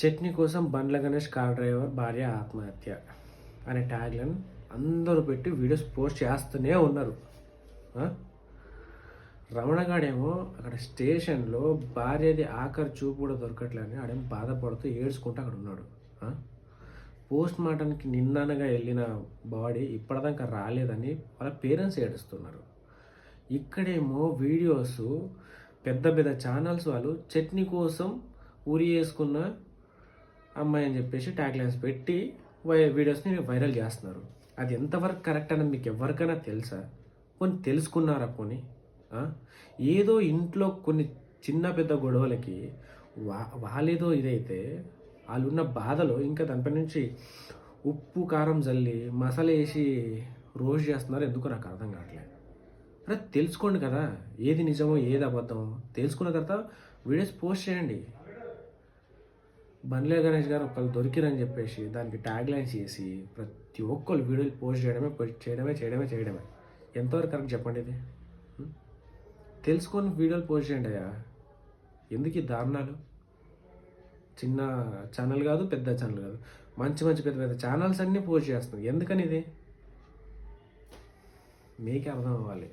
చట్నీ కోసం Bandla Ganesh car driver భార్య ఆత్మహత్య అనే ట్యాగ్లను అందరూ పెట్టి వీడియోస్ పోస్ట్ చేస్తూనే ఉన్నారు. రమణగాడేమో అక్కడ స్టేషన్లో భార్యది ఆఖరి చూపు కూడా దొరకట్లేని ఆడేమో బాధపడుతూ ఏడ్చుకుంటూ అక్కడ ఉన్నాడు. పోస్ట్ మార్టంకి నిన్ననగా వెళ్ళిన బాడీ ఇప్పటిదాకా రాలేదని వాళ్ళ పేరెంట్స్ ఏడుస్తున్నారు. ఇక్కడేమో వీడియోస్ పెద్ద పెద్ద ఛానల్స్ వాళ్ళు చట్నీ కోసం ఉరి వేసుకున్న అమ్మాయి అని చెప్పేసి ట్యాగ్ లైన్స్ పెట్టి వై వీడియోస్ని వైరల్ చేస్తున్నారు. అది ఎంతవరకు కరెక్ట్ అనేది మీకు ఎవరికైనా తెలుసా? కొన్ని తెలుసుకున్నారా కొన్ని ఏదో ఇంట్లో కొన్ని చిన్న పెద్ద గొడవలకి వా వాళ్ళేదో ఇదైతే వాళ్ళున్న బాధలో ఇంకా దానిపై నుంచి ఉప్పు కారం జల్లి మసాలా వేసి రోజు చేస్తున్నారు. ఎందుకు నాకు అర్థం కావట్లేదు. అరే తెలుసుకోండి కదా. ఏది నిజమో ఏది అబద్ధమో. తెలుసుకున్న తర్వాత వీడియోస్ పోస్ట్ చేయండి. బండ్లే గణేష్ గారు ఒకళ్ళు దొరికిరని చెప్పేసి దానికి ట్యాగ్ లైన్స్ చేసి ప్రతి ఒక్కరు వీడియోలు పోస్ట్ చేయడమే పోస్ట్ చేయడమే చేయడమే చేయడమే. ఎంతవరకు కరెక్ట్ చెప్పండి ఇది? తెలుసుకొని వీడియోలు పోస్ట్ చేయండి అయ్యా. ఎందుకు ఈ దారుణాలు? చిన్న ఛానల్ కాదు పెద్ద ఛానల్ కాదు. మంచి మంచి పెద్ద పెద్ద ఛానల్స్ అన్నీ పోస్ట్ చేస్తున్నాయి ఎందుకని ఇది? మీకే అర్థం అవ్వాలి.